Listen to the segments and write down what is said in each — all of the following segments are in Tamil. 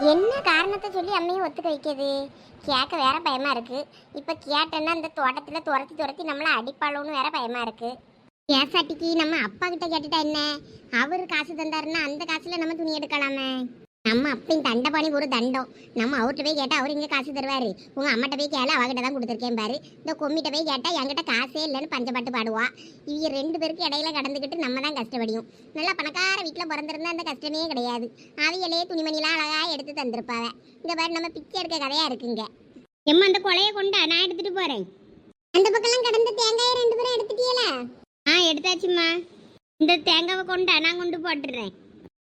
என்ன காரணத்தை சொல்லி அம்மையும் ஒத்துக்க வைக்கிறது கேட்க வேற பயமா இருக்கு. இப்ப கேட்டேன்னா இந்த தோட்டத்துல துரத்தி துரத்தி நம்மள அடிப்பாளோன்னு வேற பயமா இருக்கு. கேசாட்டிக்கு நம்ம அப்பா கிட்ட கேட்டுட்டா என்ன? அவர் காசு தந்தாருன்னா அந்த காசுல நம்ம துணி எடுக்கலாமே. நம்ம அப்பையும் தண்டபாணி ஒரு தண்டம். நம்ம அவர்கிட்ட போய் கேட்டா அவர் இங்க காசு தருவாரு. உங்க அம்மாட்ட போய் கேள அவகிட்ட தான் கொடுத்துருக்கேன் பாரு. இந்த கொம்மிட்ட போய் கேட்டா என்கிட்ட காசே இல்லைன்னு பஞ்சப்பாட்டு பாடுவா. இவங்க ரெண்டு பேருக்கு இடையில கடந்துக்கிட்டு நம்ம தான் கஷ்டப்படியும். நல்லா பணக்கார வீட்டில் பிறந்திருந்தா அந்த கஷ்டமே கிடையாது. அவையிலே துணிமணிலாம் அழகா எடுத்து தந்திருப்பாவ. இந்த பாரு நம்ம பிச்சை எடுக்க கதையா இருக்குங்க எம்மா அந்த கொலையை கொண்டா? நான் எடுத்துட்டு போறேன். அந்த பக்கம்லாம் கடந்த தேங்காயை ரெண்டு பேரும் எடுத்துட்டீங்களா ஆ எடுத்தாச்சும்மா. இந்த தேங்காவை கொண்டா நான் கொண்டு போட்டுறேன்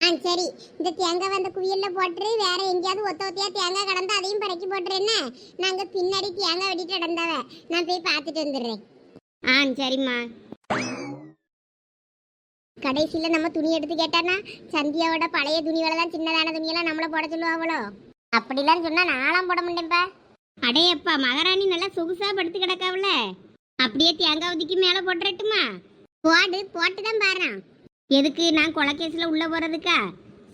ஆ சரி. இந்த தேங்காய் வந்த குவியல்ல போட்டுரு. வேற எங்கேயாவது ஒத்த ஒத்தையா தேங்காய் கடந்து அதையும் பறக்கி நான் நாங்க பின்னாடி தேங்காய் வெட்டிட்டு கிடந்தவ நான் போய் பார்த்துட்டு வந்துடுறேன். ஆ சரிம்மா. கடைசியில் நம்ம துணி எடுத்து கேட்டானா சந்தியாவோட பழைய துணிகளை தான் சின்னதான துணியெல்லாம் நம்மளை போட சொல்லுவாங்களோ? அப்படிலாம் சொன்னால் நானும் போட மாட்டேன்ப்பா அடையப்பா மகாராணி நல்லா சொகுசாக படுத்து கிடக்காவல. அப்படியே தேங்காய் ஊதிக்கு மேலே போட்டுறட்டுமா? போடு போட்டு தான் பாரு எதுக்கு நான் கொலகேஸில் உள்ளே போகிறதுக்கா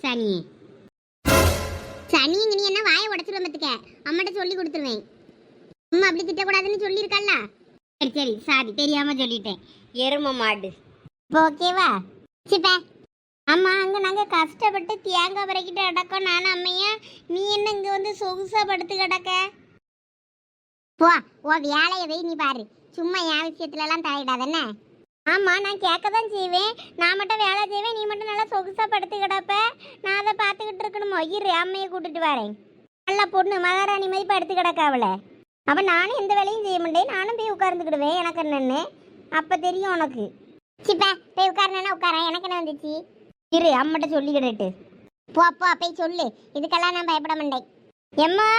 சனி. சனி நீ என்ன வாயை உடச்சிருவேன் பத்துக்க. அம்மாட்ட சொல்லி கொடுத்துருவேன். அம்மா அப்படி திட்டக்கூடாதுன்னு சொல்லியிருக்கல்ல சரி சரி சாரி தெரியாமல் சொல்லிட்டேன். எரும மாடு. இப்போ ஓகேவா சிப்பே. அம்மா அங்கே நாங்கள் கஷ்டப்பட்டு தேங்காய் பறக்கிட்டு கிடக்கோம். நானும் அம்மையா நீ என்ன இங்கே வந்து சொகுசாக படுத்து கிடக்க? போ ஓ வேலையை நீ பாரு. சும்மா என் விஷயத்துலலாம் ஆமாம் நான் கேட்க தான் செய்வேன். நான் மட்டும் வேலை செய்வேன். நீ மட்டும் நல்லா சொகுசாக படுத்து கிடப்ப நான் அதை பார்த்துக்கிட்டு இருக்கணுமோ? இரு அம்மையை கூட்டிட்டு வரேன். நல்ல பொண்ணு மகாராணி மாதிரி படுத்து கிடக்க அவளை. நானும் எந்த வேலையும் செய்ய மாட்டேன். நானும் போய் உட்கார்ந்துக்கிடுவேன். எனக்கு என்னென்னு? அப்போ தெரியும் உனக்கு. சிப்பா போய் உட்காரனா உட்காரேன். எனக்கு என்ன வந்துச்சு? இரு அம்மட்ட சொல்லிக்கிட்டு போ போ போய் சொல்லு. இதுக்கெல்லாம் நான் பயப்பட மாட்டேன். எம்மா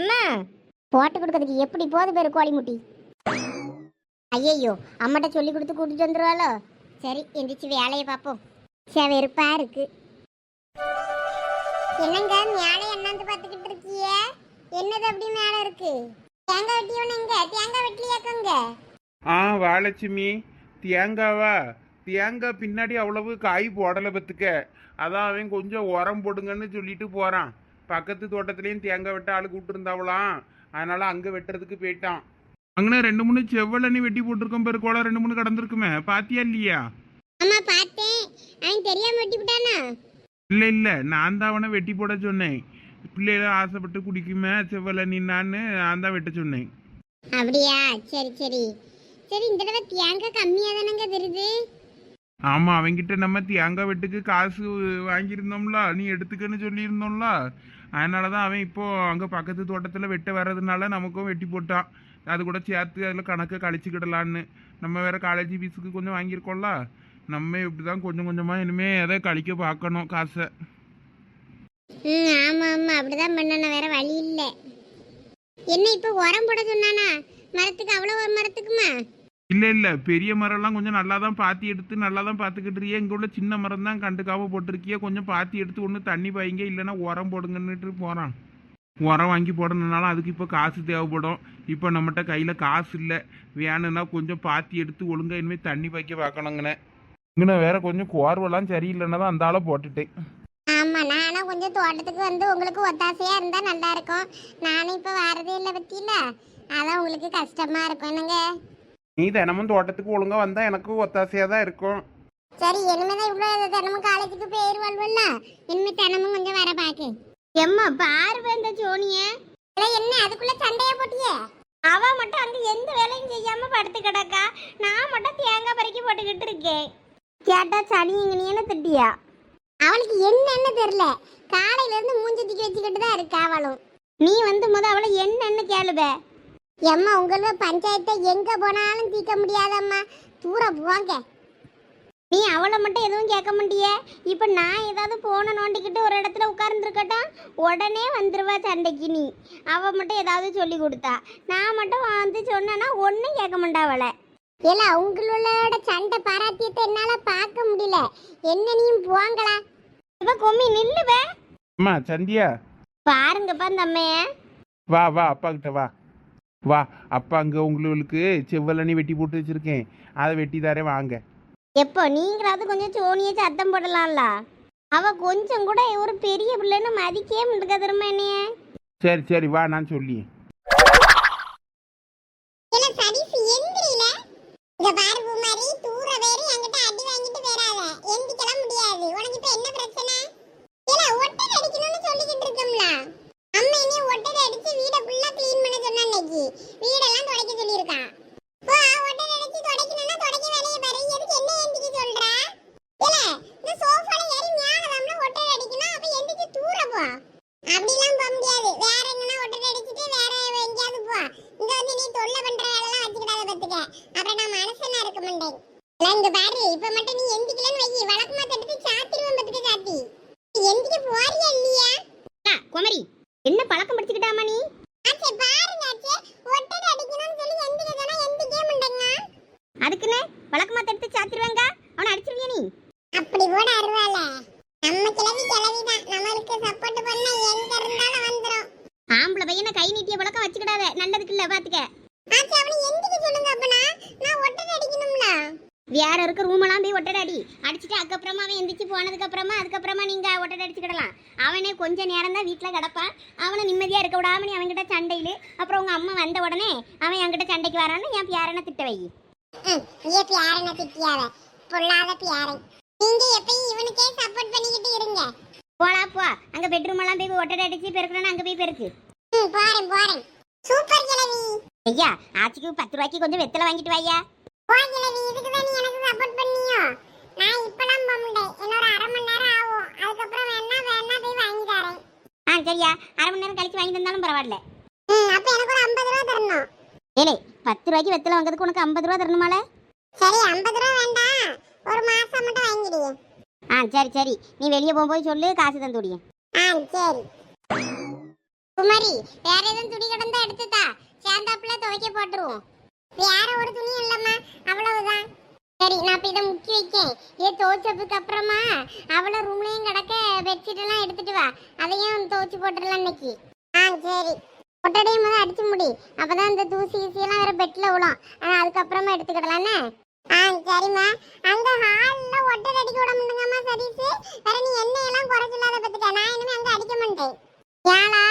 எம்மா. போட்டு கொடுக்கறதுக்கு எப்படி போது பேர் கோழி முட்டி ஐயையோ அம்மாட்ட சொல்லி கொடுத்து கூட்டிட்டு வந்துருவாளோ? சரி எந்திரிச்சு வேலையை பார்ப்போம். சரி வெறுப்பா இருக்கு. என்னங்க மேலே என்னந்து பார்த்துக்கிட்டு இருக்கிய? என்னது அப்படி மேலே இருக்கு? தேங்காய் வெட்டியவன எங்க? தேங்காய் வெட்டிலியாக்கங்க ஆ வாலட்சுமி தேங்காவா? தேங்காய் பின்னாடி அவ்வளவு காய் போடலை பத்துக்க. அதான் அவன் கொஞ்சம் உரம் போடுங்கன்னு சொல்லிட்டு போகிறான் பக்கத்து தோட்டத்துலேயும் தேங்காய் வெட்ட ஆள் கூப்பிட்டுருந்தாவலாம் அதனால் அங்கே வெட்டுறதுக்கு போயிட்டான். அங்கே ரெண்டு மூணு செவ்வளனி வெட்டி போட்டிருக்கோம் பேரு கோலம் ரெண்டு மூணு கடந்திருக்குமே. பாத்தியா இல்லையா? ஆமா பார்த்தேன். அவன் தெரியாம வெட்டி விட்டானா இல்லை இல்லை நான் தான் அவனை வெட்டி போட சொன்னேன். பிள்ளைகள் ஆசைப்பட்டு குடிக்குமே செவ்வளனி நான் நான் தான் வெட்ட சொன்னேன். அப்படியா? சரி சரி. சரி இந்த தடவை தேங்காய் கம்மியா தானங்க தருது? ஆமாம் அவன்கிட்ட நம்ம தேங்காய் வெட்டுக்கு காசு வாங்கியிருந்தோம்ல நீ எடுத்துக்கன்னு சொல்லியிருந்தோம்ல. அதனால தான் அவன் இப்போ அங்கே பக்கத்து தோட்டத்தில் வெட்ட வர்றதுனால நமக்கும் வெட்டி போட்டான். அது கூட சேர்த்து அதில் கணக்கை கழிச்சுக்கிடலான்னு. நம்ம வேற காலேஜ் ஃபீஸுக்கு கொஞ்சம் வாங்கியிருக்கோம்ல? நம்ம இப்படி தான் கொஞ்சம் கொஞ்சமாக இனிமேல் எதை கழிக்க பார்க்கணும் காசை. ம் ஆமா ஆமா. அப்படிதான் பண்ணணும். வேற வழி இல்ல. என்ன இப்ப உரம் போட சொன்னானா? மரத்துக்கு அவ்வளவு ஒரு மரத்துக்குமா? இல்லை இல்லை. பெரிய மரம்லாம் கொஞ்சம் நல்லா தான் பாத்தி எடுத்து நல்லா தான் பார்த்துக்கிட்டுறியே இங்கே உள்ள சின்ன மரம் தான் கண்டுக்காம போட்டிருக்கியே. கொஞ்சம் பாத்தி எடுத்து ஒன்று தண்ணி பாய்ங்க. இல்லைன்னா உரம் போடுங்கன்னுட்டு போகிறான் உரம் வாங்கி போடணுன்னாலும் அதுக்கு இப்போ காசு தேவைப்படும். இப்போ நம்மகிட்ட கையில் காசு இல்லை. வேணும்னா கொஞ்சம் பாத்தி எடுத்து ஒழுங்கா இனிமேல் தண்ணி பாய்க்க பார்க்கணுங்கண்ணே இங்கண்ணே வேற கொஞ்சம் கோர்வெல்லாம் சரியில்லைன்னா தான் அந்த ஆளை போட்டுட்டேன். ஆமா நானும் கொஞ்சம் தோட்டத்துக்கு வந்து உங்களுக்கு ஒத்தாசையா இருந்தா நல்லா இருக்கும். நானும் இப்ப வரதே இல்லை பத்தியில. அதான் உங்களுக்கு கஷ்டமா இருக்கும். என்னங்க? நீ தினமும் தோட்டத்துக்கு ஒழுங்கா வந்தால் எனக்கு ஒத்தாசையாக தான் இருக்கும். சரி இனிமேதான் இவ்வளவு தினமும் காலேஜுக்கு பேர் வாழ்வல்ல இனிமே தினமும் கொஞ்சம் வர பாக்கு எம்மா பாரு இந்த ஜோனிய. என்ன அதுக்குள்ள சண்டைய போட்டியே? அவ மட்டும் அங்க எந்த வேலையும் செய்யாம படுத்து கிடக்கா. நான் மட்டும் தேங்காய் பறிக்க போட்டுக்கிட்டு இருக்கேன். கேட்டா சனி இங்கனியன்னு திட்டியா? அவளுக்கு என்னன்னு தெரியல. காலையில இருந்து மூஞ்சி தூக்கி வச்சுக்கிட்டு தான் இருக்கா அவளும். நீ வந்து முத அவளை என்னன்னு கேளுப எம்மா உங்களோட பஞ்சாயத்தை எங்க போனாலும் தீர்க்க முடியாதம்மா. தூர போங்க. நீ அவளை மட்டும் எதுவும் கேட்க மாட்டியே? இப்போ நான் ஏதாவது போன நோண்டிக்கிட்டு ஒரு இடத்துல உட்கார்ந்துருக்கட்டும் உடனே வந்துருவா சண்டைக்கு நீ. அவ மட்டும் ஏதாவது சொல்லி கொடுத்தா. நான் மட்டும் வந்து சொன்னேன்னா ஒன்றும் கேட்க மாட்டா அவளை. இல்ல உங்களோட சண்டை பாராட்டியத்தை என்னால பார்க்க முடியல. என்ன நீயும் போங்களா இப்ப கொம்மி நில்லுவ அம்மா சந்தியா. பாருங்கப்பா இந்த அம்மைய வா வா அப்பா கிட்ட வா. வா அப்பா அங்கே உங்களுக்கு செவ்வலனி வெட்டி போட்டு வச்சிருக்கேன். அதை வெட்டி தரேன் வாங்க. எப்போ? நீங்களாவது கொஞ்சம் சோனியை சத்தம் போடலாம்ல. அவ கொஞ்சம் கூட ஒரு பெரிய பிள்ளைன்னு மதிக்கவே முடியாது தெரியுமா என்னைய. சரி சரி வா நான் சொல்லியேன் இல்ல சதீஷ் எந்திரில இங்க பாரு பூமாரி தூர வேறு என்கிட்ட அடி வாங்கிட்டு வராத எந்திக்கலாம் முடியாது உனக்கு இப்ப என்ன பிரச்சனை இல்ல ஒட்டடை அடிக்கணும்னு சொல்லிக்கிட்டு இருக்கோம்ல அம்மா இனி ஒட்டடை அடிச்சு வீட ஃபுல்லா க்ளீன் பண்ண சொன்னா இன்னைக்கு வீடெல்லாம் துடைக்க சொல்லியிருக்கா வா ஒட்டடை அடிச்சு துடைக்கணும்னா துடைக்க வேலையை பாரு எதுக்கு என்ன எந்திக்க சொல்ற இல்ல இந்த சோஃபால ஏறி மேலதாம்ல ஒட்டடை அடிக்கணும் அப்ப எந்திரிச்சு தூர போ அப்படிலாம் போக முடியாது வேற எங்கன்னா ஒட்டடை அடிச்சிட்டு வேற எங்கேயாவது போ இங்க வந்து நீ தொல்லை பண்ற வேலைலாம் வச்சுக்கிடாத பாத்துக்க அப்புறம் நான் மனசனா இருக்க மாட்டேன் இல்ல, இங்க பாரு இப்ப மட்டும் நீ எந்திக்கலன்னு வை வழக்கமா தடுத்து சாத்திருவேன் பாத்துக்க சாத்தி நீ எந்திக்க போறியா இல்லையா அக்கா, குமரி என்ன பழக்கம் படிச்சுக்கிட்டாமா நீ ஆச்சே பாருங்க ஆச்சே ஒட்டடை அடிக்கணும்னு சொல்லி எந்திக்க சொன்னா எந்திக்கவே மாட்டேங்க அதுக்குன்னு வழக்கமா தடுத்து சாத்திருவாங்க அவனை அடிச்சிருவியா நீ அப்படி கூட அருவால நம்ம கிளவி கிளவிதான் நம்மளுக்கு சப்போர்ட் பண்ண எங்க இருந்தாலும் வந்துரும் ஆம்பளை பையனை கை நீட்டிய பழக்கம் வச்சுக்கிடாத நல்லதுக்கு இல்ல பாத்துக்க ஆச்சே அவனை எந்திக்க சொல்லுங்க அப்பனா நான் ஒட்டடை அடிக்கணும்ல வேற இருக்க ரூம் எல்லாம் போய் ஒட்டடை அடி அடிச்சுட்டு அதுக்கப்புறமா அவன் எந்திரிச்சு அப்புறமா அதுக்கப்புறமா நீங்க ஒட்டடை அடிச்சுக்கிடலாம் அவனே கொஞ்ச நேரம் தான் வீட்டுல கிடப்பான். அவனை நிம்மதியா இருக்க விடாம நீ அவன்கிட்ட சண்டையில. அப்புறம் உங்க அம்மா வந்த உடனே அவன் என்கிட்ட சண்டைக்கு வரான்னு என் பியாரனை திட்ட வை. ம், ஏ பியாரன திட்டியாவ பொல்லாத பியாரை. நீங்க எப்பயும் இவனுக்கே சப்போர்ட் பண்ணிக்கிட்டு இருங்க. போடா போ. அங்க பெட்ரூம் எல்லாம் போய் ஒட்டடை அடிச்சு பெருக்கணும்னு அங்க போய் பெருக்கு. ம், சூப்பர் கிழவி. ஐயா ஆச்சிக்கு பத்து ரூபாய்க்கு கொஞ்சம் வெத்தலை வாங்கிட்டு வாயா போ கிழவி இதுக்கு தான் நீ எனக்கு சப்போர்ட் பண்ணியோ? நான் இப்பலாம் போக முடியாது இன்னொரு அரை மணி நேரம் ஆகும். அதுக்கப்புறம் வேணா வேணா போய் வாங்கி தரேன். ஆ சரியா. அரை மணி நேரம் கழிச்சு வாங்கி தந்தாலும் பரவாயில்ல. ம், அப்ப எனக்கு ஒரு ஐம்பது ரூபா தரணும். ஏலே பத்து ரூபாய்க்கு வெத்தலை வாங்குறதுக்கு உனக்கு ஐம்பது ரூபா தரணுமால? சரி ஐம்பது ரூபா வேண்டாம். ஒரு மாசம் மட்டும் வாங்கிடுங்க ஆ சரி சரி. நீ வெளியே போகும்போது சொல்லு. காசு தந்து விடிய ஆ சரி. குமாரி வேற எதுவும் துணி கிடந்தா எடுத்துதா சேர்ந்தாப்புல துவைக்க போட்டுருவோம். வேற ஒரு துணி இல்லம்மா. அவ்வளவுதான். சரி நான் இப்போ இதை முக்கி வைக்கேன். ஏ துவைச்சதுக்கு அப்புறமா அவள ரூம்லையும் கிடக்க பெட்ஷீட் எல்லாம் எடுத்துட்டு வா. அதையும் துவைச்சு போட்டுடலாம் இன்னைக்கு. ஆ சரி. ஒட்டடையும் முதல் அடிச்சு முடி. அப்பதான் இந்த தூசி கீசி வேறு வேற பெட்ல விழும். ஆனால் அதுக்கப்புறமா எடுத்துக்கிடலான்னு ஆ சரிம்மா. அங்க ஹால்ல ஒட்டடை அடிக்க விட முடியுங்கம்மா சதீஷ்? வேற நீ எண்ணெயெல்லாம் குறைச்சில்லாத பத்துக்க நான் இனிமே அங்க அடிக்க மாட்டேன். ஏலா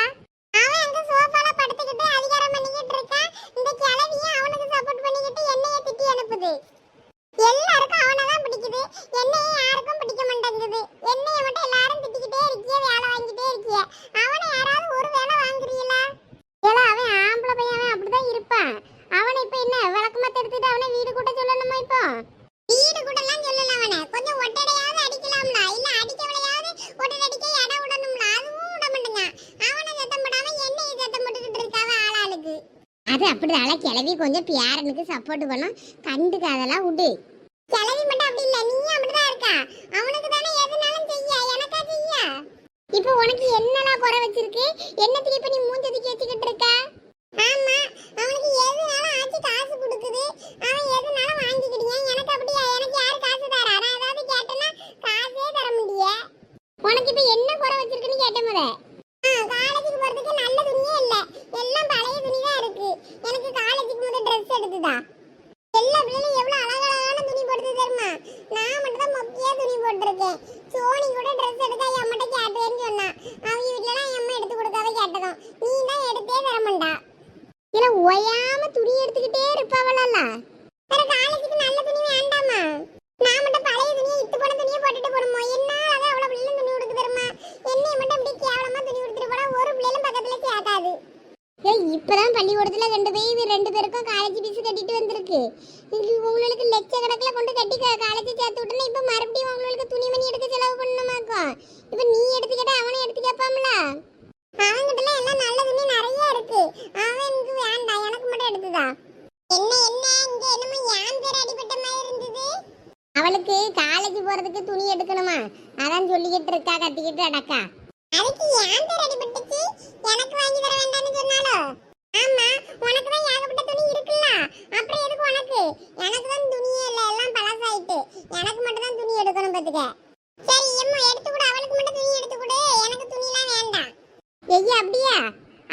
அவன் அங்க சோஃபால படுத்துக்கிட்டு அதிகாரம் பண்ணிக்கிட்டு இருக்கான். இந்த கிழவியும் அவனுக்கு சப்போர்ட் பண்ணிக்கிட்டு என்னைய திட்டி அனுப்புது. எல்லாருக்கும் அவனை தான் பிடிக்குது. என்னைய யாருக்கும் பிடிக்க மாட்டேங்குது. என்னைய மட்டும் எல்லாரும் திட்டிக்கிட்டே இருக்கிய வேலை வாங்கிட்டே இருக்கிய. அவனை யாராவது ஒரு வேலை வாங்குறீங்களா? ஏலா அவன் ஆம்பளை பையன் அவன் அப்படிதான் இருப்பான். அவனை இப்ப என்ன விளக்கமா எடுத்துட்டு அவனை வீடு கூட்ட சொல்லணுமா இப்போ? வீடு கூட்டலாம் சொல்லல அவனை. கொஞ்சம் ஒட்டடையாவது அடிக்கலாம்ல. இல்ல அடிக்கவளையாவது ஒட்டடடிக்க அடிக்க இடம் விடணும்ல அதுவும் விட மாட்டேங்க அவனை சத்தம் போடாம என்னைய சத்தம் போட்டுக்கிட்டு இருக்காவ ஆளாளுக்கு அது அப்படிதால கிளவி கொஞ்சம் பியாரனுக்கு சப்போர்ட் பண்ணும். கண்டுக்கு அதெல்லாம் விடு. கிளவி மட்டும் அப்படி இல்ல நீ அப்படிதான் இருக்கா? அவனுக்கு தானே எதுனாலும் செய்ய எனக்கா செய்ய? இப்போ உனக்கு என்னலாம் குறை வச்சிருக்கு? என்னத்துக்கு இப்ப நீ மூஞ்சதுக்கு வச்சுக்கிட்டு இருக்க ஆமா அவனுக்கு எதுனாலும் ஆச்சு காசு கொடுக்குது அவன் எதுனாலும் வாங்கிக்கிடியா எனக்கு அப்படியா எனக்கு யார் காசு தரா நான் ஏதாவது கேட்டேன்னா காசே தர முடிய உனக்கு இப்ப என்ன குறை வச்சிருக்குன்னு கேட்ட முத காலேஜுக்கு போறதுக்கு நல்ல துணியே இல்ல எல்லாம் பழைய துணி தான் இருக்கு எனக்கு காலேஜுக்கு முத ட்ரெஸ் எடுத்துதா எல்லா பிள்ளைகளும் எவ்வளவு அழகழகான துணி போடுது தெரியுமா நான் மட்டும் தான் மொக்கையா துணி போட்டிருக்கேன் சோனி கூட ட்ரெஸ் எடுக்க எம்மட்ட கேட்டேன்னு சொன்னா அவங்க வீட்டுல என் அம்மா எடுத்து கொடுக்காத கேட்டதும் நீ தான் எடுத்தே தர மாட்டா இல்ல ஒயாம துணி எடுத்துக்கிட்டே இருப்பாவளல்ல வேற காலேஜுக்கு நல்ல துணி வேண்டாமா நான் மட்டும் பழைய துணியை இத்து போன துணியை போட்டுட்டு போடுமோ என்னால தான் அவ்வளவு பிள்ளை துணி கொடுக்கு தெரியுமா என்னைய மட்டும் இப்படி கேவலமா துணி கொடுத்துட்டு போனா ஒரு பிள்ளைகளும் பக்கத்துல சேர்க்காது ஏய் இப்பதான் பள்ளிக்கூடத்துல ரெண்டு பேர் ரெண்டு பேருக்கும் காலேஜ் ஃபீஸ் கட்டிட்டு வந்திருக்கு இங்க உங்களுக்கு லட்சக்கணக்கில் கொண்டு கட்டி காலேஜ் சேர்த்து விட்டோன்னா இப்ப மறுபடியும் உங்களுக்கு துணிமணி எடுக்க செலவு பண்ணணுமாக்கும் இப்ப நீ எடுத்துக்கிட்ட அவனை எடுத்து கேட்பாம்ல அவன்கிட்ட எல்லாம் நல்ல துணி நிறைய இருக்கு அவனுக்கு வேண்டாம் எனக்கு மட்டும் எடுத்துதா என்ன என்ன இங்க என்னமோ யான் பேர் அடிபட்ட மாதிரி இருந்தது அவளுக்கு காலேஜ் போறதுக்கு துணி எடுக்கணுமா அதான் சொல்லிக்கிட்டு இருக்கா கத்திக்கிட்டு அடக்கா அதுக்கு யான் பேர் அடிபட்டுச்சு எனக்கு வாங்கி தர வேண்டாம்னு சொன்னாலோ ஆமா உனக்கு தான் ஏகப்பட்ட துணி இருக்குல்ல அப்புறம் எதுக்கு உனக்கு எனக்கு தான் துணியே இல்ல எல்லாம் பழசாயிட்டு எனக்கு மட்டும் தான் துணி எடுக்கணும் பாத்துக்க சரி எம்மா எடுத்து கொடு அவளுக்கு மட்டும் துணி எடுத்து கொடு எனக்கு துணிலாம் வேண்டாம் ஐயா அப்படியா?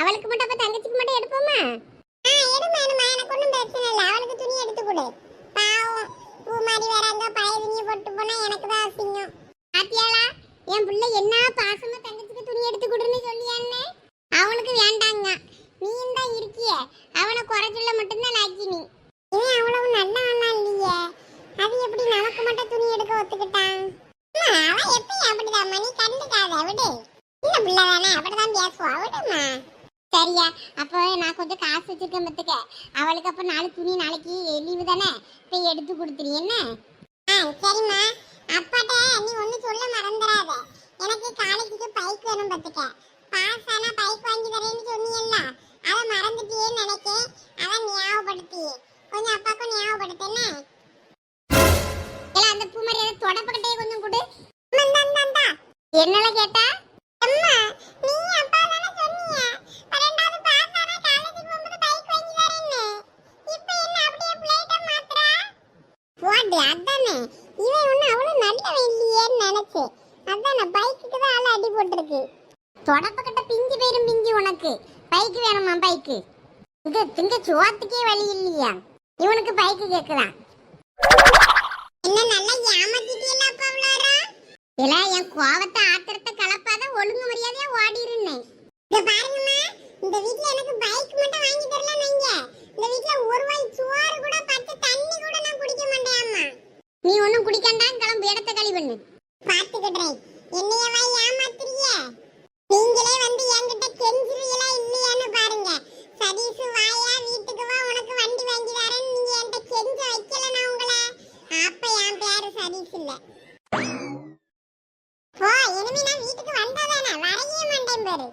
அவளுக்கு மட்டும் அப்ப தங்கச்சிக்கு மட்டும் எடுப்போமா? ஆ எடுமா எடுமா. எனக்கு ஒன்றும் பிரச்சனை இல்லை. அவளுக்கு துணி எடுத்து கொடு. பாவம். பூ மாதிரி வேற அங்க பழைய துணியை போட்டு போனா எனக்கு தான் அசிங்கம். பாத்தியாளா? என் பிள்ளை என்ன பாசமா தங்கச்சிக்கு துணி எடுத்து கொடுன்னு சொல்லியான்னு அவனுக்கு வேண்டாங்க. நீ தான் இருக்கிய. அவனை குறைச்சல மட்டும்தான் லாக்கி நீ. இவன் அவ்வளவு நல்ல அண்ணா இல்லையே. அது எப்படி நமக்கு மட்டும் துணி எடுக்க ஒத்துக்கிட்டான்? அவன் எப்பயும் அப்படிதான் மணி கண்டுக்காத விடு. சின்ன பிள்ளை தானே அப்படிதான் பேசுவோம் விடுமா? சரியா அப்போ நான் கொஞ்சம் காசு வச்சிருக்கேன் பத்துக்க அவளுக்கு அப்போ நாலு துணி நாளைக்கு லீவு தானே? போய் எடுத்து கொடுத்துரு என்ன? ஆ சரிம்மா. அப்பாட்ட நீ ஒன்று சொல்ல மறந்துடாத. எனக்கு காலேஜுக்கு பைக் வேணும் பத்துக்க பாஸ் ஆனா பைக் வாங்கி தரேன்னு சொன்னீங்கல்ல அதை மறந்துட்டியேன்னு நினைக்கேன் அதை ஞாபகப்படுத்தி கொஞ்சம் அப்பாக்கும் ஞாபகப்படுத்தேன்னு அந்த பூமரியாதை தொடப்பக்கிட்டே கொஞ்சம் கொடு. என்னெல்லாம் கேட்டா அம்மா நீ அப்பா தானே சொன்னீங்க பன்னெண்டாவது பாஸ் ஆனா காலேஜுக்கு போகும்போது பைக் வாங்கி தரேன்னு இப்போ என்ன அப்படியே பிளேட்டை மாத்துறா போடு அதானே இவன் ஒண்ணு அவ்வளவு நல்லவன் இல்லையேன்னு நினைச்சேன் அதானே பைக்குக்கு தான் ஆள் அடி போட்டிருக்கு தொடப்பக்கிட்ட பிஞ்சு பேரும் பிஞ்சு உனக்கு பைக் வேணுமா பைக்கு இது திங்க சோத்துக்கே வழி இல்லையா இவனுக்கு பைக்கு கேக்குதான் என்ன நல்லா ஏமாத்திட்டீங்களா அப்பா விளாரா இல்ல என் கோவத்தை ஆத்திரத்தை கலப்பாத ஒழுங்கு மரியாதையா ஓடி இருந்தேன் இத பாருங்கம்மா இந்த வீட்ல எனக்கு பைக் மட்டும் வாங்கி தரல நீங்க இந்த வீட்ல ஒரு வாய் சோறு கூட பச்சை தண்ணி கூட நான் குடிக்க மாட்டேன் அம்மா நீ ஒண்ணும் குடிக்கண்டா கிளம்பு இடத்த களி பண்ணு பாத்துக்கிடுறேன் என்னையவா ஏமாத்துறிய நீங்களே வந்து என்கிட்ட கெஞ்சுறீங்களா இல்லையான்னு பாருங்க சதீஷ் வாயா வீட்டுக்கு வா உனக்கு வண்டி வாங்கி தரேன்னு நீங்க என்கிட்ட கெஞ்ச வைக்கல நான் உங்களை அப்ப என் பேரு சதீஷ் இல்ல போ இனிமே நான் வீட்டுக்கு வந்தாதானே வரையே மாட்டேன் பாரு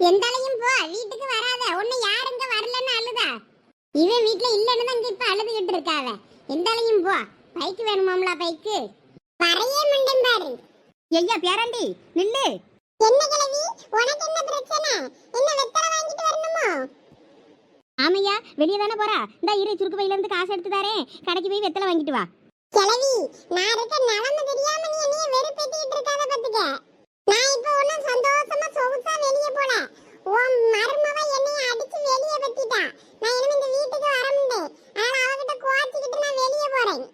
எந்தாலையும் போ வீட்டுக்கு வராத. உன்னை யார் இங்க வரலன்னு அழுதா? இவன் வீட்ல இல்லன்னு தான் இங்க இப்ப அழுதுகிட்டு இருக்காவ எந்தாலையும் போ. பைக் வேணுமாம்லா பைக்கு? வரையே மாட்டேன் பாரு. ஐயா பேராண்டி நில்லு. என்ன கிழவி? உனக்கு என்ன பிரச்சனை? என்ன வெத்தலை வாங்கிட்டு வரணுமோ? ஆமையா வெளியே தானே போறா? இந்த இரு சுருக்கு பையில இருந்து காசு எடுத்து தரேன். கடைக்கு போய் வெத்தலை வாங்கிட்டு வா. கிழவி நான் இருக்க நிலைமை தெரியாம நீ என்னைய வெறுப்பேத்திட்டு இருக்காத பாத்துக்க. நான் இப்போ ஒன்னும் சந்தோஷமா சொகுசா வெளியே போல. உன் மருமவ என்னைய அடிச்சு வெளியே பத்திட்டா நான் இனிமே இந்த வீட்டுக்கு வர முடியும் அதனால அவகிட்ட கோச்சிக்கிட்டு நான் வெளியே போறேன்.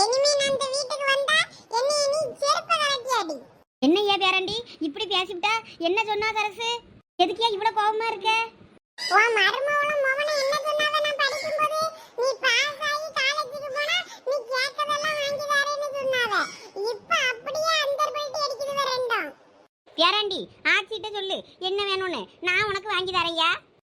இனிமே நான் இந்த வீட்டுக்கு வந்தா என்னைய நீ செருப்ப கலட்டி அடி என்னய்யா பேராண்டி இப்படி பேசிவிட்டா? என்ன சொன்னா சரசு? எதுக்கியா இவ்வளவு கோவமா இருக்க? உன் மருமவளும் மவனும் என்ன சொன்னாவ நான் படிக்கும்போது? நீ பாஸ் ஆகி காலேஜுக்கு போனா நீ கேட்கறதெல்லாம் வாங்கி தரேன்னு சொன்னாவ. இப்ப அப்படியே அந்தர் போயிட்டு அடிக்குது ரெண்டும் பேராண்டி ஆச்சிட்ட சொல்லு என்ன வேணும்னு? நான் உனக்கு வாங்கி தரேன்யா.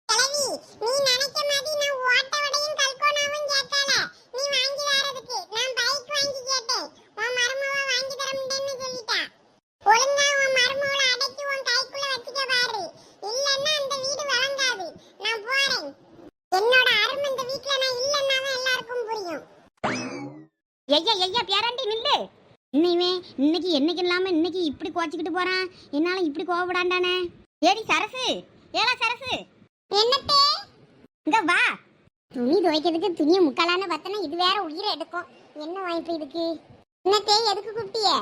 கிழவி நீ நினைக்க மாதிரி நான் ஓட்ட வடையும் கல்கோனாவும் கேட்கல. நீ வாங்கி தரதுக்கு நான் பைக் வாங்கி கேட்டேன். உன் மருமவ வாங்கி தர முடியும்னு சொல்லிட்டா. ஒழுங்கா உன் மருமவள அடக்கி உன் கைக்குள்ள வச்சுக்க பாரு. இல்லன்னா அந்த வீடு வழங்காது. நான் போறேன். என்னோட அருமை இந்த வீட்ல நான் இல்லன்னா எல்லாருக்கும் புரியும். ஐயா ஐயா பேராண்டி நில்லு. இன்னையுமே இன்னைக்கு என்னைக்கு இல்லாம இன்னைக்கு இப்படி கோச்சிக்கிட்டு போறான்? என்னால இப்படி கோவப்படாண்டானே? ஏடி சரசு ஏலா சரசு. என்னத்தே? இங்க வா. துணி துவைக்கிறதுக்கு துணியை முக்காலான பார்த்தனா இது வேற உயிரை எடுக்கும். என்ன வாய்ப்பு இதுக்கு? என்னத்தே எதுக்கு கூப்பிட்டியே?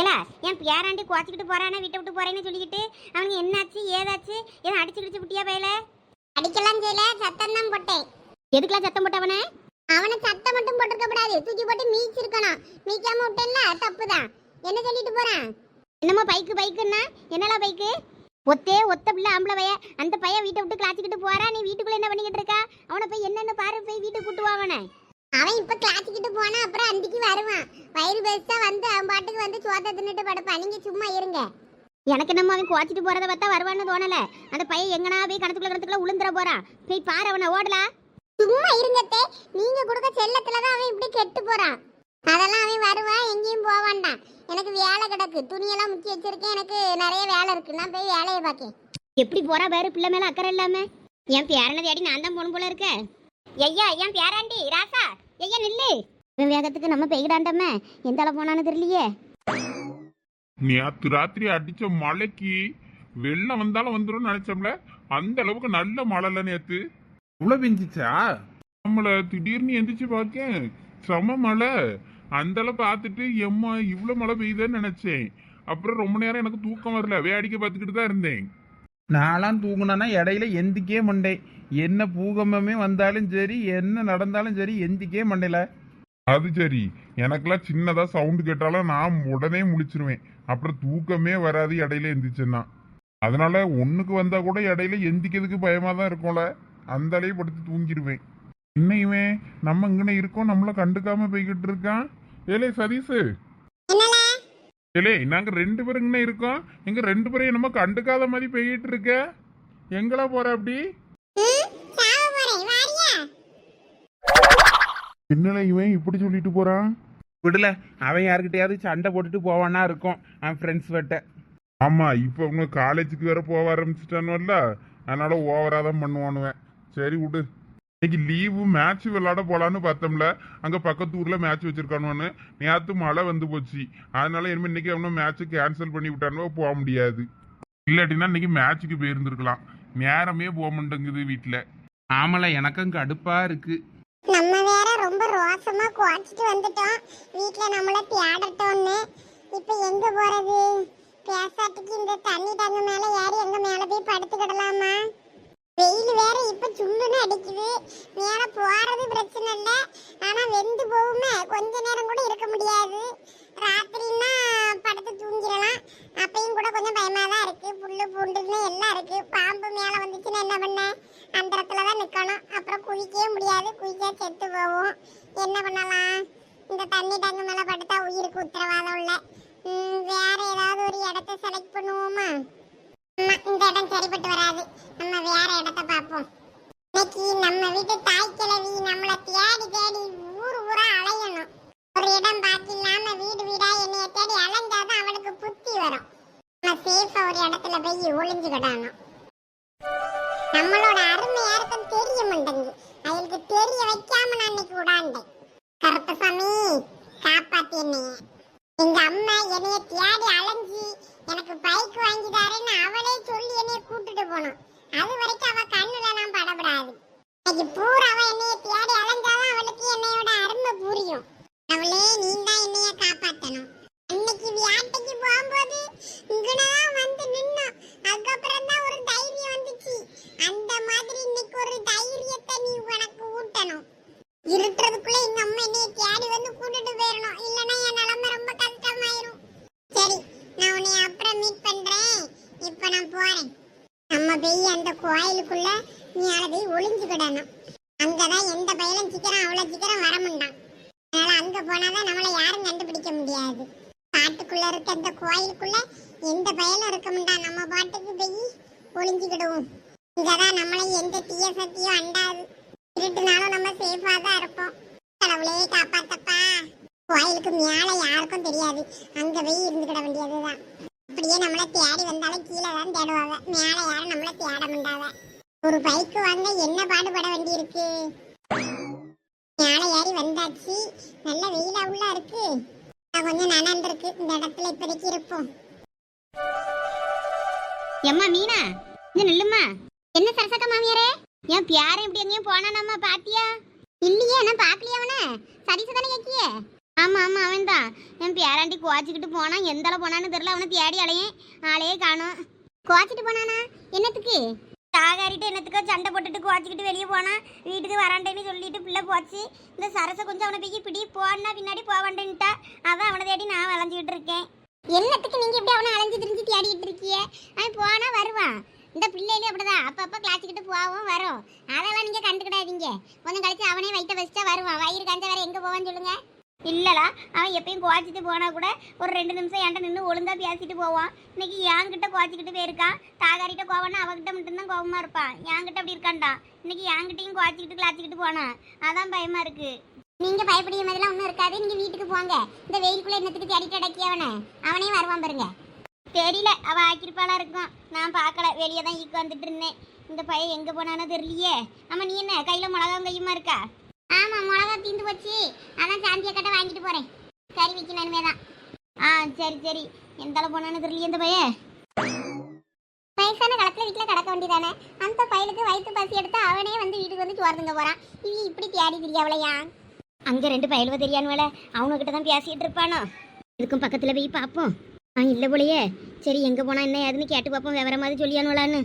ஏலா என் பேராண்டி கோச்சிக்கிட்டு போறானே வீட்டை விட்டு போறேன்னு சொல்லிக்கிட்டு அவனுக்கு என்னாச்சு ஏதாச்சு? ஏதோ அடிச்சு கிடிச்சு விட்டியா பையல? அடிக்கலாம் செய்யல சத்தம் தான் போட்டேன். எதுக்குலாம் சத்தம் போட்டவனே அவனை சத்தம் மட்டும் போட்டிருக்க கூடாது. தூக்கி போட்டு மீச்சிருக்கணும். மீக்காம விட்டேன்ல தப்புதான். என்ன சொல்லிட்டு போறான் என்னமோ பைக்கு பைக்குன்னா? என்னலா பைக்கு? ஒத்தே ஒத்த பிள்ளை ஆம்பளை பைய. அந்த பையன் வீட்டை விட்டு கிளாச்சிக்கிட்டு போறா. நீ வீட்டுக்குள்ள என்ன பண்ணிக்கிட்டு இருக்கா? அவனை போய் என்னென்ன பாரு போய் வீட்டுக்கு கூட்டு வாவனே அவன். இப்ப கிளாச்சிக்கிட்டு போனா அப்புறம் அந்திக்கு வருவான். வயிறு பெருசா வந்து அவன் பாட்டுக்கு வந்து சோத்த தின்னுட்டு படுப்பான். நீங்க சும்மா இருங்க. எனக்கு நம்ம அவன் குவாச்சிட்டு போறத பார்த்தா வருவான்னு தோணல. அந்த பையன் எங்கனா போய் கணத்துக்குள்ள கணத்துக்குள்ள உளுந்துற போறான். போய் பாரு அவனை ஓடலா? சும்மா இருங்கத்தே. நீங்க கொடுக்க செல்லத்துலதான் அவன் இப்படி கெட்டு போறான். அதெல்லாம் அவன் வருவான் எங்கேயும் போவான்டான் எனக்கு வேலை கிடக்கு. துணியெல்லாம் முக்கி வச்சிருக்கேன். எனக்கு நிறைய வேலை இருக்கு. நான் போய் வேலையை பார்க்கேன். எப்படி போறா பாரு பிள்ளை மேல அக்கறை இல்லாம. என் பேரனை தேடி நான் தான் போன போல இருக்க. ஐயா என் பேராண்டி ராசா. ஐயா நில்லு. இவன் வேகத்துக்கு நம்ம பெய்கிடாண்டமே எந்த அளவு போனான்னு தெரியலையே. நேத்து ராத்திரி அடிச்ச மழைக்கு வெள்ளம் வந்தாலும் வந்துடும் நினைச்சோம்ல. அந்த அளவுக்கு நல்ல மழைல நேத்து. இவ்வளவு பெஞ்சிச்சா நம்மள திடீர்னு எந்திரிச்சு பார்க்கேன் செம மழை. அந்த அளவு பார்த்துட்டு எம்மா இவ்வளவு மழை பெய்யுதுன்னு நினைச்சேன். அப்புறம் ரொம்ப நேரம் எனக்கு தூக்கம் வரல. வேடிக்கை பார்த்துக்கிட்டு தான் இருந்தேன். நான்லாம் தூங்குனேன்னா இடையில எந்திக்கே மண்டே என்ன பூகம்பமே வந்தாலும் சரி என்ன நடந்தாலும் சரி எந்திக்கே மண்டையில அது சரி. எனக்கெல்லாம் சின்னதா சவுண்டு கேட்டாலும் நான் உடனே முழிச்சிருவேன். அப்புறம் தூக்கமே வராது இடையில எந்திரிச்சேன்னா. அதனால ஒண்ணுக்கு வந்தா கூட இடையில எந்திக்கிறதுக்கு பயமா தான் இருக்கும்ல. அந்த அளவு படுத்து தூங்கிடுவேன். இன்னையுமே நம்ம இங்கன இருக்கோம் நம்மள கண்டுக்காம போய்கிட்டு இருக்கான். ஏலே சதீஷ். என்னல? ஏலே நாங்க ரெண்டு பேரும் இங்கன இருக்கோம். எங்க ரெண்டு பேரையும் நம்ம கண்டுக்காத மாதிரி போய்கிட்டு இருக்க. எங்களா போற அப்படி? என்னல இவன்? இப்படி சொல்லிட்டு போறான். விடல அவன் யாருக்கிட்டையாவது சண்டை போட்டுட்டு போவானா இருக்கும் அவன் ஃப்ரெண்ட்ஸ் வெட்ட ஆமா இப்ப உங்க காலேஜுக்கு வேற போக ஆரம்பிச்சிட்டானுவல்ல. அதனால ஓவரா தான் பண்ணுவானுவேன். சரி விடு. இன்னைக்கு லீவு மேட்ச் விளையாட போலான்னு பார்த்தோம்ல அங்க பக்கத்து ஊர்ல மேட்ச் வச்சிருக்கானுன்னு நேத்து மழை வந்து போச்சு. அதனால இனிமே இன்னைக்கு அவனும் மேட்ச் கேன்சல் பண்ணி விட்டானோ போக முடியாது. இல்லாட்டினா இன்னைக்கு மேட்ச்சுக்கு போயிருந்துருக்கலாம். நேரமே போக மாட்டேங்குது வீட்டுல ஆமல எனக்கும் கடுப்பா இருக்கு. நம்ம வேற ரொம்ப ரோசமா குவாச்சிட்டு வந்துட்டோம். வீட்ல நம்மள தேடட்டோம்னு இப்போ எங்க போறது? பேசாட்டுக்கு இந்த தண்ணி டங்கு மேல ஏறி எங்க மேல போய் படுத்துக்கிடலாமா? வேற அடிக்குது. மேல போறது பிரச்சனை இல்லை. ஆனா வெந்து போகுமே கொஞ்ச நேரம் கூட இருக்க முடியாது. ராத்திரின்னா படுத்து தூங்கிடலாம். அப்பயும் கூட கொஞ்சம் பயமா தான் இருக்கு. புல்லு பூண்டுன்னு எல்லாம் இருக்கு. பாம்பு மேல வந்துச்சுன்னா என்ன பண்ண? அந்த இடத்துல தான் நிக்கணும். அப்புறம் குளிக்கவே முடியாது. குளிச்சா செத்து போகும் என்ன பண்ணலாம்? இந்த தண்ணி டங்கு மேல படுத்தா உயிருக்கு உத்தரவாதம் இல்ல. வேற ஏதாவது ஒரு இடத்த செலக்ட் பண்ணுவோமா? இந்த இடம் சரிப்பட்டு வராது. நம்ம வேற இடத்த பார்ப்போம். இன்னைக்கு நம்ம வீட்டு தாய் கிழவி நம்மள தேடி தேடி ஊர் ஊரா அலையணும். ஒரு இடம் பாக்கி இல்லாம வீடு வீடா என்னைய தேடி அலைஞ்சாதான் அவளுக்கு புத்தி வரும். நம்ம சேஃபா ஒரு இடத்துல போய் ஒளிஞ்சுக்கிடணும். நம்மளோட அருமை யாருக்கும் தெரிய மாட்டேங்குது. அவளுக்கு தெரிய வைக்காம நான் இன்னைக்கு விடாண்டேன் கருப்பசாமி காப்பாத்தி என்னைய. எங்க அம்மா என்னைய தேடி அலைஞ்சி எனக்கு பைக் வாங்கி தரேன்னு அவளே சொல்லி என்னைய கூட்டிட்டு போனோம் அது வரைக்கும் அவ கண்ணுல நான் படப்படாது. இன்னைக்கு பூரா அவ என்னைய தேடி அலைஞ்சாதான் அவளுக்கு என்னையோட அருமை புரியும். அவளே நீ தான் என்னைய காப்பாத்தணும். அன்னைக்கு வியாட்டைக்கு போகும்போது இங்கனதான் வந்து நின்னோம் அதுக்கப்புறம் தான் ஒரு தைரியம் வந்துச்சு. அந்த மாதிரி இன்னைக்கு ஒரு தைரியத்தை நீ உனக்கு ஊட்டணும். இருட்டுறதுக்குள்ள எங்க அம்மா என்னைய தேடி வந்து கூட்டிட்டு போயிடணும் இல்லைன்னா என் நிலைமை ரொம்ப கஷ்டமாயிரும். சரி நான் உன்னை அப்புறம் மீட் பண்றேன். இப்போ நான் போறேன். நம்ம போய் அந்த கோயிலுக்குள்ள நீ அதை போய் ஒளிஞ்சுக்கிடணும் அங்கதான் எந்த பயிலும் சீக்கிரம் அவ்வளவு சீக்கிரம் வர முடியும் அதனால அங்க போனாதான் நம்மளை யாரும் கண்டுபிடிக்க முடியாது. காட்டுக்குள்ள இருக்க அந்த கோயிலுக்குள்ள எந்த பயலும் இருக்க முடியாது நம்ம பாட்டுக்கு போய் ஒளிஞ்சுக்கிடுவோம் இங்கதான் நம்மளை எந்த தீய சக்தியும் அண்டாது. இருட்டுனாலும் நம்ம சேஃபா தான் இருப்போம். கடவுளே காப்பாத்தப்பா. கோயிலுக்கு மேல யாருக்கும் தெரியாது. அங்க போய் இருந்துக்கிட வேண்டியதுதான். அப்படியே நம்மள தேடி வந்தாலும் கீழே தான் தேடுவாங்க. மேல யாரும் நம்மள தேட மாட்டாங்க. ஒரு பைக்கு வாங்க என்ன பாடுபட வேண்டியிருக்கு? மேலே ஏறி வந்தாச்சு. நல்ல வெயிலா உள்ள இருக்கு. கொஞ்சம் நனந்து இருக்கு. இந்த இடத்துல இப்போதைக்கு இருப்போம். எம்மா மீனா இங்க நில்லுமா என்ன சரசக்க மாமியாரே? என் பியாரன் இப்படி எங்கேயும் போனானாம்மா பாத்தியா? இல்லையே நான் பாக்கலையா அவனை? சதீஷ தானே கேக்கிய ஆமாம் ஆமாம் அவன் தான் என் பேராண்டி குவாச்சிக்கிட்டு போனான். எந்த அளவு போனான்னு தெரில அவனை தேடி அலையேன் ஆளையே காணும். குவாச்சிட்டு போனானா? என்னத்துக்கு? தாகாரிட்டு என்னத்துக்கோ சண்டை போட்டுட்டு குவாச்சிக்கிட்டு வெளியே போனான். வீட்டுக்கு வராண்டேன்னு சொல்லிட்டு பிள்ளை போச்சு. இந்த சரசை கொஞ்சம் அவனை போய் பிடி போனா பின்னாடி போவாண்டேன்ட்டா அதான் அவனை தேடி நான் வளைஞ்சிக்கிட்டு இருக்கேன். என்னத்துக்கு நீங்க இப்படி அவனை அலைஞ்சு திரிஞ்சு தேடிக்கிட்டு இருக்கிய அவன் போனால் வருவான் இந்த பிள்ளையிலே அப்படிதான். அப்பப்போ கிளாச்சிக்கிட்டு போவோம் வரும். அதெல்லாம் நீங்கள் கண்டுக்கிடாதீங்க. கொஞ்சம் கழிச்சு அவனே வயிற்ற வச்சுட்டா வருவான். வயிறு கஞ்ச வேற எங்கே போவான்னு சொல்லுங்கள் இல்லைடா அவன் எப்பயும் குவாச்சிட்டு போனால் கூட ஒரு ரெண்டு நிமிஷம் என்கிட்ட நின்று ஒழுங்காக பேசிட்டு போவான். இன்னைக்கு என்கிட்ட குவாச்சிக்கிட்டு போயிருக்கான் தாகாரிட்ட கோவம்னா அவகிட்ட மட்டும்தான் கோவமா இருப்பான் என்கிட்ட அப்படி இருக்கான்டா இன்னைக்கு என்கிட்டையும் குவாச்சிக்கிட்டு கிளாச்சிக்கிட்டு போனான் அதான் பயமாக இருக்கு. நீங்கள் பயப்படுகிற மாதிரிலாம் ஒன்றும் இருக்காது. நீங்கள் வீட்டுக்கு போங்க. இந்த வெயிலுக்குள்ளே என்னத்துக்கு தேடிட்டு அடக்கி அவனை? அவனே வருவான் பாருங்க. தெரியல. அவன் ஆக்கிருப்பாளாக இருக்கும். நான் பார்க்கல. வெளியே தான் ஈக்கு வந்துட்டு இருந்தேன். இந்த பையன் எங்கே போனானோ தெரியலையே. ஆமாம் நீ என்ன? கையில் மிளகாவும் கையுமா இருக்கா? ஆமா மிளகா தீந்து போச்சு. அதான் சாந்தியா கட்ட வாங்கிட்டு போறேன். கறி வைக்கணுமே தான் ஆ சரி சரி. எந்த அளவு போனானு இந்த பையன். வயசான காலத்துல வீட்டுல கிடக்க வேண்டியதானே? அந்த பையலுக்கு வயிற்று பசி எடுத்து அவனே வந்து வீட்டுக்கு வந்து சோர்ந்துங்க போறான். இவ இப்படி தேடி தெரியாவலையா அங்க ரெண்டு பயலுவ தெரியானுவல அவனுக்கிட்ட தான் பேசிட்டு இருப்பானோ? இதுக்கும் பக்கத்துல போய் பார்ப்போம் ஆ இல்ல போலயே. சரி எங்க போனா என்ன ஏதுன்னு கேட்டு பார்ப்போம் விவரமாவது சொல்லியானுவலான்னு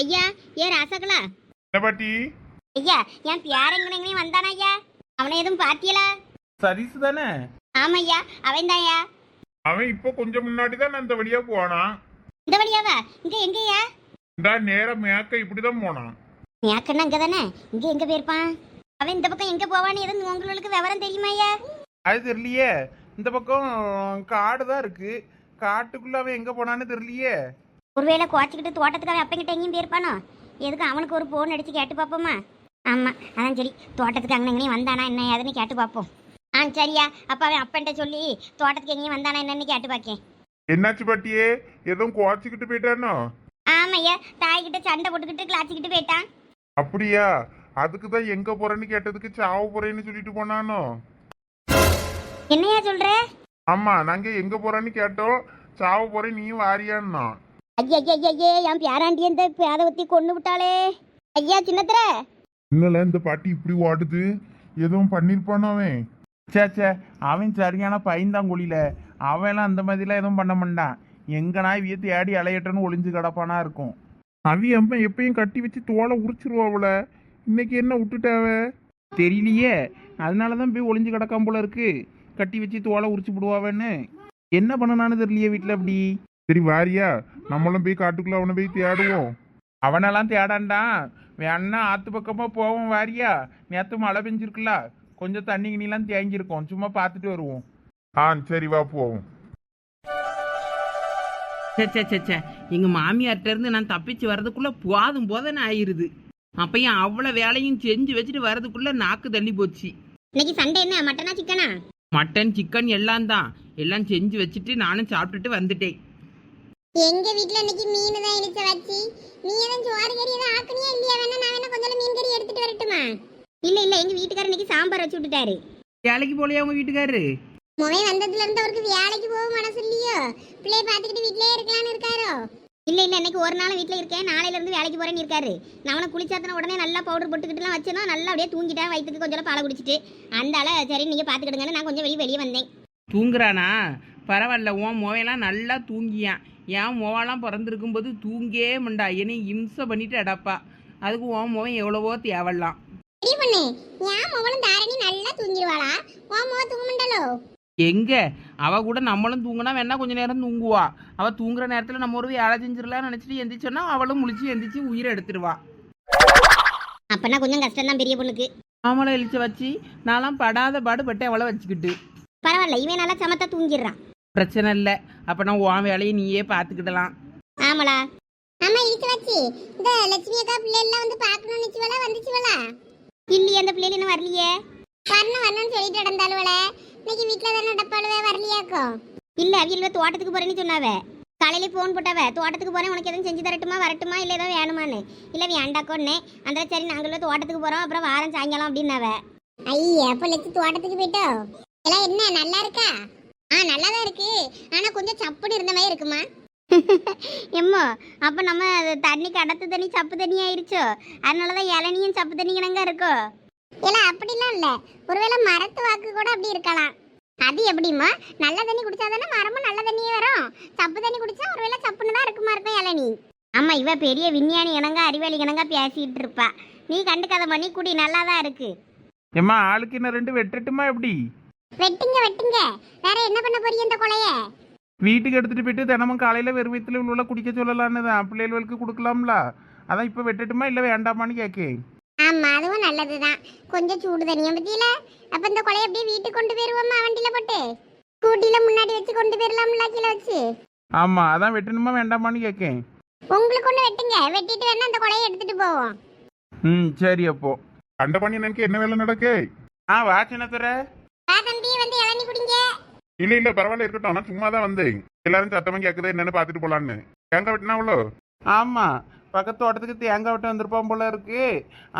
ஐயா ஏ ராசகலா? பாட்டி? ஐயா என் பியார் எங்கனையும் வந்தானா ஐயா? அவனை எதுவும் பாத்தியலா? சரிசு தானே? ஆமையா அவன் தான்யா அவன் இப்போ கொஞ்சம் முன்னாடி தான் அந்த வழியா போனான். இந்த வழியாவா? இங்க எங்கயா இந்த நேரம் மேக்க இப்படிதான் போனான். யாக்கண்ணா இங்க தானே இங்க எங்க போயிருப்பான்? அவன் இந்த பக்கம் எங்க போவான்னு எதுவும் உங்களுக்கு விவரம் தெரியுமாயா அது தெரியலையே. இந்த பக்கம் காடு தான் இருக்கு. காட்டுக்குள்ள அவன் எங்க போனான்னு தெரியலையே. ஒருவேளை குவாச்சிக்கிட்டு தோட்டத்துக்கு அவன் அப்பங்கிட்ட எங்கேயும் போயிருப்பானோ? எதுக்கு அவனுக்கு ஒரு போன் அடிச்சு கேட்டு பார்ப்போமா? ஆமா அதான் சரி. தோட்டத்துக்கு அங்கே எங்கேயும் வந்தானா என்ன ஏதுன்னு கேட்டு பார்ப்போம். ஆ சரியா. அப்ப அவன் அப்பன்ட்ட சொல்லி தோட்டத்துக்கு எங்கேயும் வந்தானா என்னன்னு கேட்டு பார்க்கேன். என்னாச்சு பாட்டியே? எதுவும் குவாச்சிக்கிட்டு போயிட்டானோ? ஆமையா தாய்கிட்ட சண்டை போட்டுக்கிட்டு கிளாச்சிக்கிட்டு போயிட்டான். அப்படியா? அதுக்கு தான் எங்க போறேன்னு கேட்டதுக்கு சாவ போறேன்னு சொல்லிட்டு போனானோ? என்னையா சொல்ற? ஆமா நாங்க எங்க போறேன்னு கேட்டோம். சாவ போறேன் நீயும் வாரியான்னா. ஐயா ஐயா ஐயா, என் பேராண்டி இந்த பேதவத்தி கொண்டு விட்டாளே. ஐயா சின்னத்திர. இல்லைல்ல இந்த பாட்டி இப்படி ஓடுது. எதுவும் பண்ணிருப்பானோ அவன். சே சே அவன் சரியான பைந்தாங்குழியில. அவன்லாம் அந்த மாதிரிலாம் எதுவும் பண்ண மாட்டான் எங்கனா இவிய தேடி அலையட்டன்னு ஒளிஞ்சு கிடப்பானா இருக்கும். அவி அம்மா எப்பயும் கட்டி வச்சு தோலை உரிச்சிருவாவுல இன்னைக்கு என்ன விட்டுட்டாவ தெரியலையே. அதனால தான் போய் ஒளிஞ்சு கிடக்காம போல இருக்கு. கட்டி வச்சு தோலை உரிச்சு விடுவாவேன்னு என்ன பண்ணனான்னு தெரியலையே வீட்டில் அப்படி. சரி வாரியா. நம்மளும் போய் காட்டுக்குள்ள அவனை போய் தேடுவோம். அவனெல்லாம் தேடான்டான் வேணா ஆத்து பக்கமா போவோம் வாரியா? நேத்து மழை பெஞ்சிருக்குல்ல. கொஞ்சம் தண்ணி கிணிலாம் தேங்கியிருக்கோம். சும்மா பார்த்துட்டு வருவோம். ஆ சரி வா போவோம். சே சே சே சே எங்க மாமியார்ட்ட இருந்து நான் தப்பிச்சு வர்றதுக்குள்ள போதும் போதனை ஆயிருது. அப்பயும் அவ்வளவு வேலையும் செஞ்சு வச்சுட்டு வர்றதுக்குள்ள நாக்கு தள்ளி போச்சு. இன்னைக்கு சண்டே என்ன? மட்டனா சிக்கனா மட்டன் சிக்கன் எல்லாம் தான். எல்லாம் செஞ்சு வச்சுட்டு நானும் சாப்பிட்டுட்டு வந்துட்டேன். எங்க வீட்ல இன்னைக்கு மீன் தான் இழுச்ச வச்சு. நீ எதுவும் சோறு கறி எதுவும் ஆக்குனியா இல்லையா? வேணா நான் வேணா கொஞ்சம் மீன் கறி எடுத்துட்டு வரட்டுமா? இல்ல இல்ல எங்க வீட்டுக்காரர் இன்னைக்கு சாம்பார் வச்சு விட்டுட்டாரு. வேலைக்கு போலையா உங்க வீட்டுக்காரரு முகம் வந்ததுல இருந்து அவருக்கு வேலைக்கு போக மனசு இல்லையோ? பிள்ளைய பாத்துக்கிட்டு வீட்லயே இருக்கலாம்னு இருக்காரோ? இல்ல இல்ல இன்னைக்கு ஒரு நாள் வீட்ல இருக்கேன். நாளையில இருந்து வேலைக்கு போறேன்னு இருக்காரு. நான் அவனை குளிச்சாத்தின உடனே நல்லா பவுடர் போட்டுக்கிட்டுலாம் வச்சேன்னா நல்லா அப்படியே தூங்கிட்டேன். வயிற்றுக்கு கொஞ்சம் பாலை குடிச்சிட்டு. அந்த ஆள சரி நீங்க பாத்துக்கிடுங்கன்னு நான் கொஞ்சம் வெளியே வெளியே வந்தேன். தூங்குறானா? பரவாயில்ல உன் மோவையெல்லாம் நல்லா தூங்கியான். என் மோவெல்லாம் பிறந்திருக்கும் போது தூங்கே மண்டா என்னை இம்சை பண்ணிட்டு அடப்பா. அதுக்கு உன் மோவன் எவ்வளவோ தேவலாம். ஏன் எங்க? அவ கூட நம்மளும் தூங்கினா வேணா கொஞ்ச நேரம் தூங்குவா. அவ தூங்குற நேரத்துல நம்ம ஒரு வேலை செஞ்சிடலாம் நினைச்சிட்டு எந்திரிச்சோன்னா அவளும் முழிச்சு எந்திரிச்சு உயிரை எடுத்துருவா. அப்பனா கொஞ்சம் கஷ்டம் தான் பெரிய பொண்ணுக்கு. ஆமலை எழுச்ச வச்சு நான்லாம் படாத பாடு பட்டு அவளை வச்சுக்கிட்டு. பரவாயில்ல இவன் நல்லா சமத்தா தூங்கிடுறான். பிரச்சனை இல்லை. அப்ப நான் உன் வேலையை நீயே பார்த்துக்கிடலாம். அம்மா இழுத்து வச்சு இந்த லட்சுமி அக்கா பிள்ளை எல்லாம் வந்து பாக்கணும்னு நிச்சுவலா வந்துச்சுவலா இல்லையே அந்த பிள்ளைகள் இன்னும் வரலையே. வரணும் வரணும்னு சொல்லிட்டு நடந்தாளுவல இன்னைக்கு வீட்டுல தானே டப்பாளுவ வரலையாக்கோ? இல்ல அவியல்வ தோட்டத்துக்கு போறேன்னு சொன்னாவ. காலையில போன் போட்டாவ. தோட்டத்துக்கு போறேன் உனக்கு எதுவும் செஞ்சு தரட்டுமா வரட்டுமா இல்ல ஏதோ வேணுமான்னு. இல்ல வேண்டாக்கோன்னே அந்த சரி நாங்களும் தோட்டத்துக்கு போறோம் அப்புறம் வாரம் சாயங்காலம் அப்படின்னாவ. ஐயா அப்ப லட்சு தோட்டத்துக்கு போயிட்டோம் எல்லாம் என்ன நல்லா இருக்கா? ஆ நல்லா தான் இருக்கு. ஆனா கொஞ்சம் சப்புன்னு இருந்த மாதிரி இருக்குமா? எம்மோ அப்ப நம்ம அது தண்ணி கடத்து தண்ணி சப்பு தண்ணி ஆயிருச்சோ அதனாலதான் இளநியும் சப்பு தண்ணி கிணங்க இருக்கோ? எல்லாம் அப்படிலாம் இல்ல. ஒருவேளை மரத்து வாக்கு கூட அப்படி இருக்கலாம். அது எப்படிம்மா? நல்ல தண்ணி குடிச்சாதானே மரமும் நல்ல தண்ணியே வரும். சப்பு தண்ணி குடிச்சா ஒருவேளை சப்புன்னு தான் இருக்குமா இருக்கும் இளநீ? ஆமா இவ பெரிய விஞ்ஞானி இணங்க அறிவாளி இணங்க பேசிட்டு இருப்பா. நீ கண்டுக்காத பண்ணி குடி நல்லா தான் இருக்கு. ஏம்மா ஆளுக்கு என்ன ரெண்டு வெட்டட்டுமா எப்படி? வெட்டுங்க வெட்டுங்க. வேற என்ன பண்ண போறீங்க இந்த கொலைய? வீட்டுக்கு எடுத்துட்டு போயிட்டு தினமும் காலையில வெறும் வயித்துல உள்ள குடிக்க சொல்லலான்னு தான். பிள்ளைகளுக்கு கொடுக்கலாம்ல. அதான் இப்போ வெட்டட்டுமா இல்லை வேண்டாமான்னு கேட்கேன் ஆமா அதுவும் நல்லதுதான். கொஞ்சம் சூடு தண்ணியை பத்தியில. அப்ப இந்த கொலைய அப்படியே வீட்டுக்கு கொண்டு போயிருவோமா? வண்டியில போட்டு? ஸ்கூட்டில முன்னாடி வச்சு கொண்டு போயிடலாம்ல கீழே வச்சு? ஆமா அதான் வெட்டணுமா வேண்டாமான்னு கேட்கேன் உங்களுக்கு ஒண்ணு வெட்டுங்க. வெட்டிட்டு வேணா அந்த கொலையை எடுத்துட்டு போவோம். ம் சரி அப்போ. அண்ட பண்ணி எனக்கு என்ன வேலை நடக்கே? ஆ வா சின்னத்துற. வா தம்பி வந்து இளநீ குடிங்க. இல்ல இல்ல பரவாயில்ல இருக்கட்டும். நான் சும்மா தான் வந்தேன். எல்லாரும் சத்தமா கேக்குது என்னன்னு பாத்துட்டு போலான்னு. தேங்காய் வெட்டினா அவ்வளோ ஆமா பக்கத்து தோட்டத்துக்கு தேங்காய் வெட்ட வந்திருப்பான் போல இருக்கு.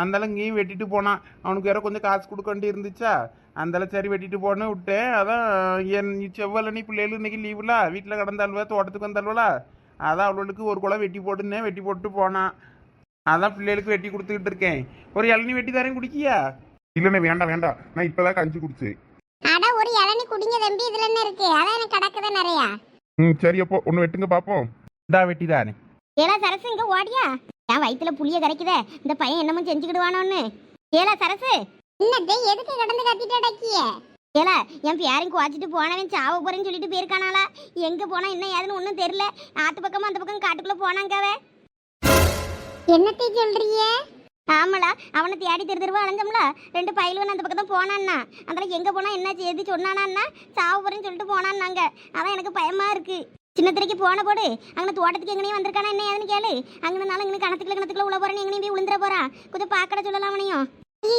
அந்தால இங்கேயும் வெட்டிட்டு போனான். அவனுக்கு வேற கொஞ்சம் காசு கொடுக்க வேண்டி இருந்துச்சா? அந்தால சரி வெட்டிட்டு போன்னு விட்டேன். அதான் என் செவ்வல் நீ பிள்ளைகள் இன்னைக்கு லீவுல வீட்டில் கிடந்தாள்வா தோட்டத்துக்கு வந்தாள்வலா அதான் அவளுக்கு ஒரு குளம் வெட்டி போட்டுனேன் வெட்டி போட்டு போனான். அதான் பிள்ளைகளுக்கு வெட்டி கொடுத்துக்கிட்டு இருக்கேன். ஒரு இளநீ வெட்டி தரேன் குடிக்கியா? இல்லண்ணே வேண்டாம் வேண்டாம். நான் இப்பதான் கஞ்சி குடிச்சேன். அட ஒரு இளநீ குடிங்க தம்பி இதுல என்ன இருக்கு? அதான் எனக்கு கிடக்குது நிறையா. ம் சரி அப்போ ஒன்று வெட்டுங்க பார்ப்போம் இந்தா வெட்டி தானே ஏலா சரசு இங்க ஓடியா? என் வயித்துல புளிய கரைக்குதே. இந்த பையன் என்னமோ செஞ்சுக்கிடுவானோன்னு. ஏலா சரசு! என்னது எதுக்கு கிடந்து கத்திட்டு அடக்கிய ஏல என் பேரையும் குவாச்சிட்டு போனவன் சாவ போறேன்னு சொல்லிட்டு போயிருக்கானாளா? எங்க போனா என்ன ஏதுன்னு ஒன்றும் தெரியல. ஆத்து பக்கமா அந்த பக்கம் காட்டுக்குள்ள போனாங்க அவ என்னத்தை சொல்றிய ஆமாடா அவனை தேடி தெரு தெருவா அலைஞ்சோம்ல ரெண்டு பயிலுவன் அந்த பக்கம் தான் போனான்னா. அதெல்லாம் எங்கே போனால் என்னாச்சு எது சொன்னானான்னா சாவு போகிறேன்னு சொல்லிட்டு போனான்னாங்க. அதான் எனக்கு பயமா இருக்கு. சின்ன திரைக்கு போன போடு அங்கே தோட்டத்துக்கு எங்கேயும் வந்திருக்கானா என்ன ஏதுன்னு கேளு. அங்கனால இங்கே கணத்துக்குள்ள கணத்துக்குள்ள உள்ள போறேன் எங்கேயும் போய் விழுந்துற போறான் கொஞ்சம் பார்க்கட சொல்லலாம் அவனையும்.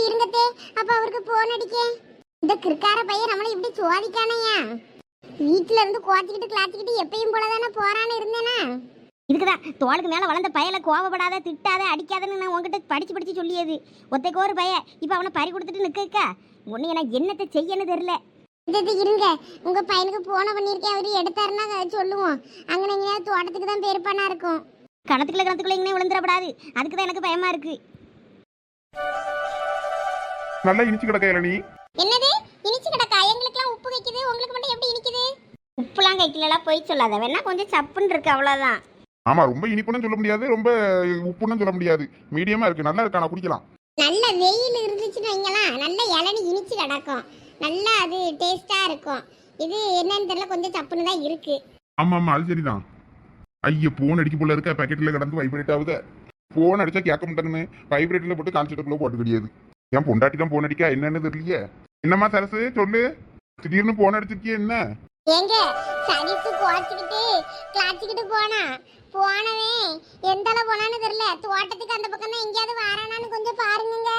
இருங்கத்தே அப்ப அவருக்கு போன் அடிக்க. இந்த கிற்கார பையன் நம்மளை இப்படி சோதிக்கானையா? வீட்டுல இருந்து குவாச்சிக்கிட்டு கிளாச்சிக்கிட்டு எப்பயும் போலதானே போறான்னு இருந்தேனா? இதுக்குதான் தோளுக்கு மேலே வளர்ந்த பயலை கோவப்படாத திட்டாத அடிக்காதன்னு நான் உங்ககிட்ட படிச்சு படிச்சு சொல்லியது. ஒத்தைக்கு ஒரு பய இப்போ அவனை பறி கொடுத்துட்டு நிற்க ஒன்று எனக்கு என்னத்தை செய்யன்னு தெரில இது இருங்க. உங்க பையனுக்கு போன பண்ணிருக்கேன் அவரு எடுத்தாருன்னா சொல்லுவோம். அங்கே எங்கேயாவது தோட்டத்துக்கு தான் பெருப்பானா இருக்கும். கணத்துக்குள்ள கணத்துக்குள்ள எங்கேயும் விழுந்துடப்படாது. அதுக்கு தான் எனக்கு பயமா இருக்கு. நல்லா இனிச்சு கிடக்க இளநீ? என்னது? இனிச்சு கிடக்கா? எங்களுக்குலாம் உப்பு வைக்குது. உங்களுக்கு மட்டும் எப்படி இனிக்குது? உப்புலாம் கைக்கிலலாம் போய் சொல்லாத வேணா கொஞ்சம் சப்புன்னு இருக்கு அவ்வளோதான் ஆமா ரொம்ப இனிப்புன்னு சொல்ல முடியாது ரொம்ப உப்புன்னு சொல்ல முடியாது. மீடியமா இருக்கு நல்லா இருக்கா? நான் குடிக்கலாம். நல்ல வெயில் இருந்துச்சுன்னு வைங்களா நல்ல இளநி இனிச்சு கிடக்கும். நல்லா அது டேஸ்டா இருக்கும். இது என்னன்னு தெரியல கொஞ்சம் சப்புன்னு தான் இருக்கு. ஆமா ஆமா அது சரிதான். ஐய போன் அடிக்க போல இருக்க பாக்கெட்ல கிடந்து வைப்ரேட் ஆகுது. போன் அடிச்சா கேட்க மாட்டேன்னு வைப்ரேட்ல போட்டு கால்செட்டுக்குள்ள போட்டு கிடையாது என் பொண்டாட்டி தான் போன் அடிக்கா? என்னன்னு தெரியலையே. என்னம்மா சரசு சொல்லு. திடீர்னு போன் அடிச்சிருக்கிய என்ன? ஏங்க சனித்து குவாச்சிக்கிட்டு கிளாச்சிக்கிட்டு போனா போனவன் எந்த அளவு போனான்னு தெரியல. தோட்டத்துக்கு அந்த பக்கம் தான் எங்கேயாவது வாரானான்னு கொஞ்சம் பாருங்க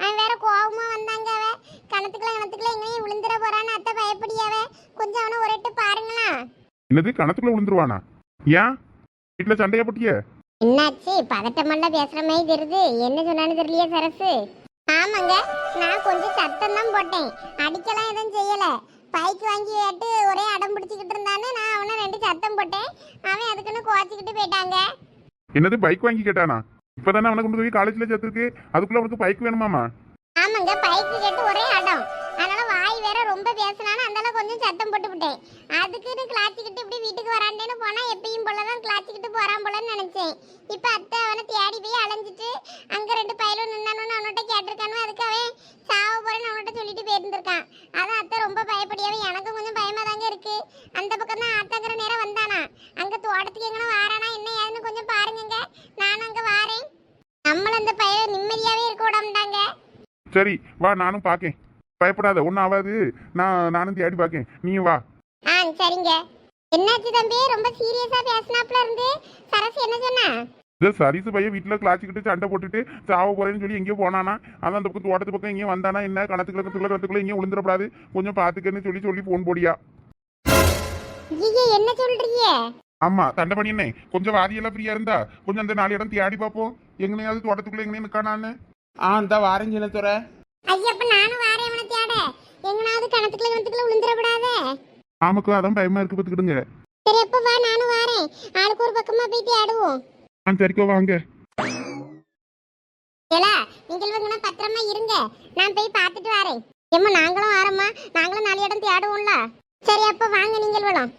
அவன் வேற கோவமா வந்தாங்க அவ. கணத்துக்குள்ள கணத்துக்குள்ள எங்கேயும் விழுந்துட போறான்னு அத்தை பயப்படியாவ கொஞ்சம் அவனை ஒரேட்டு பாருங்களா என்னது கணத்துக்குள்ள விழுந்துருவானா? ஏன்? வீட்டுல சண்டையா போட்டிய? என்னாச்சு? பதட்டமெல்லாம் பேசுற மாதிரி தெரியுது. என்ன சொன்னான்னு தெரியலையே சரசு. ஆமாங்க நான் கொஞ்சம் சத்தம் தான் போட்டேன். அடிக்கலாம் எதுவும் செய்யல. பைக் வாங்கி கேட்டு ஒரே அடம் பிடிச்சிக்கிட்டு இருந்தான்னு நான் அவனை ரெண்டு சத்தம் போட்டேன். அவன் அதுக்குன்னு குவாச்சிக்கிட்டு போயிட்டாங்க. என்னது பைக் வாங்கி கேட்டானா? இப்பதானே அவனை கொண்டு போய் காலேஜ்ல சேர்த்துருக்கு? அதுக்குள்ள அவனுக்கு பைக் வேணுமாமா? ஆமாங்க பைக்கு கேட்டு ஒரே அடம். ரொம்ப பேசினான்னு அதனால கொஞ்சம் சத்தம் போட்டு விட்டேன். அதுக்குன்னு கிளாச்சிக்கிட்டு இப்படி வீட்டுக்கு வராண்டேன்னு போனா எப்பயும் போலதான் கிளாச்சிக்கிட்டு போறான் போலன்னு நினைச்சேன். இப்ப அத்தை அவனை தேடி போய் அலைஞ்சிட்டு அங்க ரெண்டு பயிலும் நின்னானு அவன்கிட்ட கேட்டிருக்கானு அதுக்கு அவன் சாவ போறேன்னு அவன்கிட்ட சொல்லிட்டு போயிருந்திருக்கான். அதான் அத்தை ரொம்ப பயப்படியாவே எனக்கும் கொஞ்சம் பயமா தாங்க இருக்கு. அந்த பக்கம் தான் ஆத்தாங்கிற நேரம் வந்தானா. அங்க தோட்டத்துக்கு எங்கன வாரானா என்ன ஏதுன்னு கொஞ்சம் பாருங்கங்க. நானும் அங்க வாரேன். நம்மள அந்த பையன் நிம்மதியாவே இருக்க விடாமட்டாங்க சரி வா நானும் பாக்கேன். பயப்படாத ஒன்றும் ஆகாது நான் நானும் தேடி பாக்கேன். நீயும் வா. ஆ சரிங்க. என்னாச்சு தம்பி? ரொம்ப சீரியஸா பேசினாப்ல இருந்து. சரசு என்ன சொன்னா? இந்த சரிசு பையன் வீட்டில் கிளாச்சிக்கிட்டு சண்டை போட்டுட்டு சாவ போறேன்னு சொல்லி எங்கேயோ போனானா அதான் அந்த பக்கம் தோட்டத்து பக்கம் எங்கேயும் வந்தானா என்ன கணத்துக்குள்ள கணத்துக்குள்ள கணத்துக்குள்ள எங்கேயும் விழுந்துடக்கூடாது. கொஞ்சம் பார்த்துக்கன்னு சொல்லி சொல்லி ஃபோன் போடியா. ஐயே என்ன சொல்றீங்க? ஆமா தண்டை பண்ணினே கொஞ்சம் வாரியெல்லாம் ஃப்ரீயா இருந்தா கொஞ்சம் அந்த நாலு இடம் தேடி பார்ப்போம் எங்கனையாவது தோட்டத்துக்குள்ள எங்கனையும் நிற்கானான்னு ஆ இந்த வாரஞ்சின துற ஐயா அப்ப நானும் எங்கனாவது கணத்துக்குள்ள கணத்துக்குள்ள விழுந்துடக்கூடாதே ஆமாக்கா அதான் பயமா இருக்கு பார்த்துக்கிடுங்க. சரி அப்ப வா நானும் வாரேன். ஆளுக்கு ஒரு பக்கமா போய் தேடுவோம். ஆ சரிக்கோ வாங்க. ஏலா நீங்கள் வந்து பத்திரமா இருங்க. நான் போய் பார்த்துட்டு வரேன். ஏம்மா நாங்களும் வாரம்மா. நாங்களும் நாலு இடம் தேடுவோம்ல. சரி அப்ப வாங்க நீங்கள் விடும்